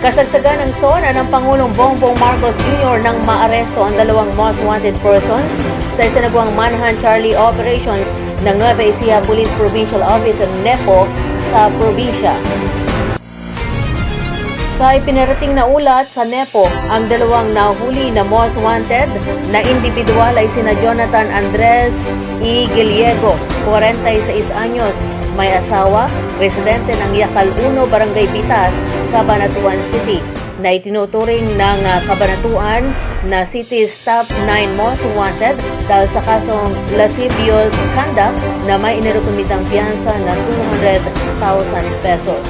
Kasagsagan ng SONA ng Pangulong Bongbong Marcos Jr. nang maaresto ang dalawang most wanted persons sa isinagawang manhunt Charlie Operations ng Nueva Ecija Police Provincial Office ng NEPO sa probinsya. Sa ipinarating na ulat sa NEPO, ang dalawang nahuli na most wanted na individual ay sina Jonathan Andres E. Giliego, 46 anyos, may asawa, residente ng Yakal 1, Barangay Bitas, Cabanatuan City, na itinuturing ng ah, Cabanatuan na city's top 9 most wanted dahil sa kasong lascivious conduct na may inirekomitang piyansa na 200,000 pesos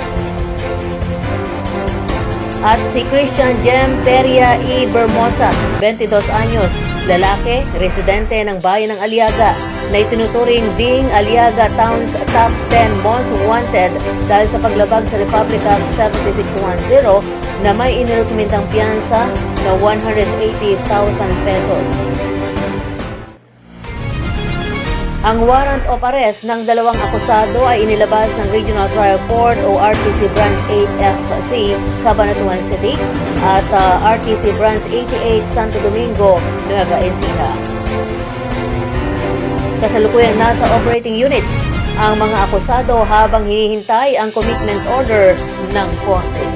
at si Christian Jem Peria E. Bermosa, 22 anyos, lalaki, residente ng bayan ng Aliaga, na itinuturing ding Aliaga Town's top 10 most wanted dahil sa paglabag sa Republic Act 7610 na may inirekomendang piyansa na 180,000 pesos. Ang warrant of arrest ng dalawang akusado ay inilabas ng Regional Trial Court o RTC Branch 8 FC, Cabanatuan City at uh, RTC Branch 88 Santo Domingo, Nueva Ecija. Kasalukuyang nasa operating units ang mga akusado habang hinihintay ang commitment order ng korte.